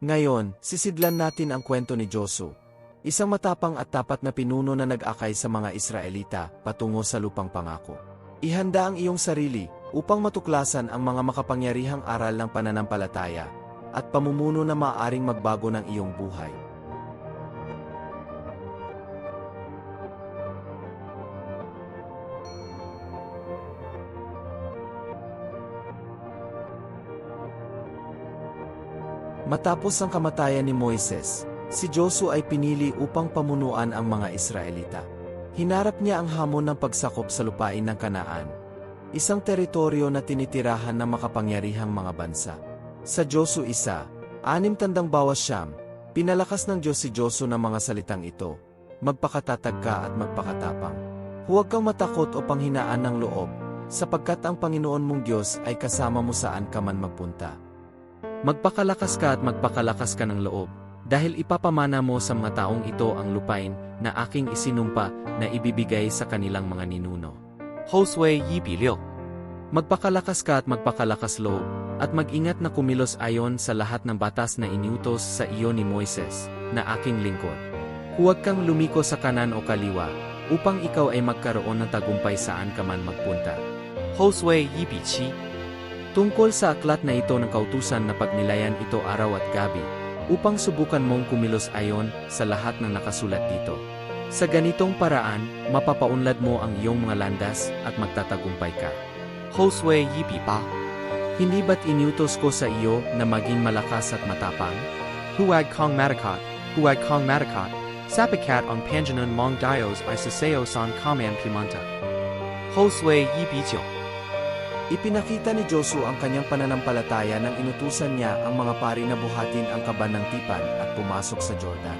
Ngayon, sisidlan natin ang kwento ni Josu. Isang matapang at tapat na pinuno na nag-akay sa mga Israelita patungo sa lupang pangako. Ihanda ang iyong sarili upang matuklasan ang mga makapangyarihang aral ng pananampalataya at pamumuno na maaaring magbago ng iyong buhay. Matapos ang kamatayan ni Moises, si Josu ay pinili upang pamunuan ang mga Israelita. Hinarap niya ang hamon ng pagsakop sa lupain ng Kanaan, isang teritoryo na tinitirahan ng makapangyarihang mga bansa. Sa Josu isa, anim tandang bawas siyam, pinalakas ng Diyos si Josu ng mga salitang ito, magpakatatag ka at magpakatapang. Huwag kang matakot o panghinaan ng loob, sapagkat ang Panginoon mong Diyos ay kasama mo saan ka man magpunta. Magpakalakas ka at magpakalakas ka ng loob, dahil ipapamana mo sa mga taong ito ang lupain na aking isinumpa na ibibigay sa kanilang mga ninuno. Hosea 1:6 Magpakalakas ka at magpakalakas loob, at magingat na kumilos ayon sa lahat ng batas na iniutos sa iyo ni Moises, na aking lingkod. Huwag kang lumiko sa kanan o kaliwa, upang ikaw ay magkaroon ng tagumpay saan ka man magpunta. Hosea 1:7 Tungkol sa aklat na ito ng kautusan na pagnilayan ito araw at gabi, upang subukan mong kumilos ayon sa lahat ng nakasulat dito. Sa ganitong paraan, mapapaunlad mo ang iyong mga landas at magtatagumpay ka. Josue Yipipa Hindi ba't inutos ko sa iyo na maging malakas at matapang? Huwag kong matakot, huwag kong matakot, sapakat ang Panjanon mong dayos ay saseo san kamen pimanta. Josue Yipichong Ipinakita ni Josu ang kanyang pananampalataya nang inutusan niya ang mga pari na buhatin ang kaban ng tipan at pumasok sa Jordan.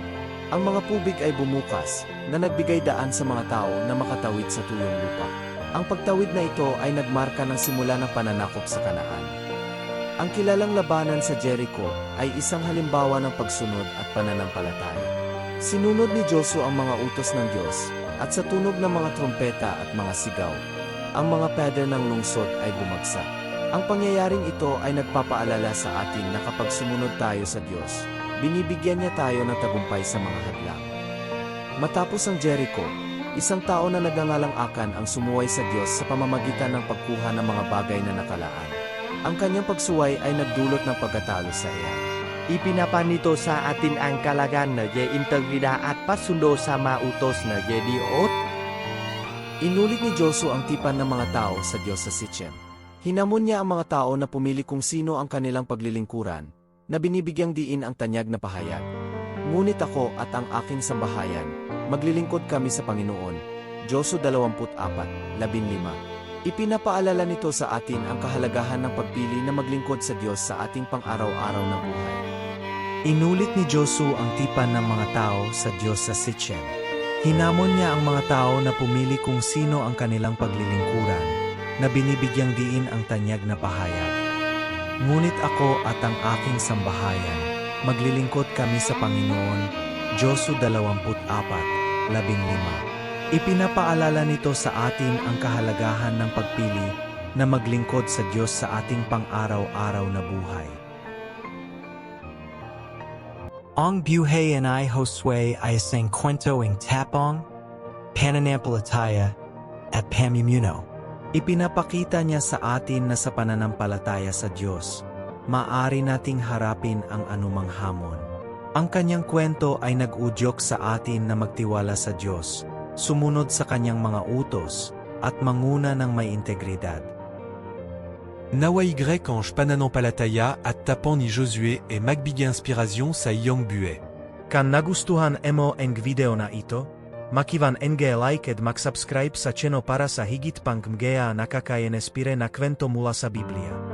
Ang mga tubig ay bumukas, na nagbigay daan sa mga tao na makatawid sa tuyong lupa. Ang pagtawid na ito ay nagmarka ng simula ng pananakop sa kanaan. Ang kilalang labanan sa Jericho ay isang halimbawa ng pagsunod at pananampalataya. Sinunod ni Josu ang mga utos ng Diyos, at sa tunog ng mga trompeta at mga sigaw, ang mga pader ng lungsod ay bumagsak. Ang pangyayaring ito ay nagpapaalala sa atin na kapag sumunod tayo sa Diyos, binibigyan niya tayo ng tagumpay sa mga hadlang. Matapos ang Jericho, isang tao na nagngangalang Akan ang sumuway sa Diyos sa pamamagitan ng pagkuha ng mga bagay na nakalaan. Ang kanyang pagsuway ay nagdulot ng pagkatalo sa iyan. Ipinapanito sa atin ang kalagan na ye integrida at pasundo sa mautos na ye diot. Inulit ni Josu ang tipan ng mga tao sa Diyos sa Sichem. Hinamon niya ang mga tao na pumili kung sino ang kanilang paglilingkuran, na binibigyang diin ang tanyag na pahayag. Ngunit ako at ang aking sambahayan, maglilingkod kami sa Panginoon. Josu 24:15. Ipinapaalala nito sa atin ang kahalagahan ng pagpili na maglingkod sa Diyos sa ating pang-araw-araw na buhay. Inulit ni Josu ang tipan ng mga tao sa Diyos sa Sichem. Hinamon niya ang mga tao na pumili kung sino ang kanilang paglilingkuran, na binibigyang diin ang tanyag na pahayag. Ngunit ako at ang aking sambahayan, maglilingkod kami sa Panginoon, Josu 24:15. Ipinapaalala nito sa atin ang kahalagahan ng pagpili na maglingkod sa Diyos sa ating pang-araw-araw na buhay. Ang buhay and I Josue isang kwento ng tapong, pananampalataya, at pamumuno. Ipinapakita niya sa atin na sa pananampalataya sa Diyos, maari nating harapin ang anumang hamon. Ang kanyang kwento ay nag-udyok sa atin na magtiwala sa Diyos, sumunod sa kanyang mga utos, at manguna ng may integridad. Nawai grek ange pananampalataya at tapon ni Josué et magbigay inspiration sa iyong buhay. Kan nagustuhan mo ang video na ito, makivan nge like at mag-subscribe sa channel para sa higit pang mga nakakainspire na kwento mula sa Biblia.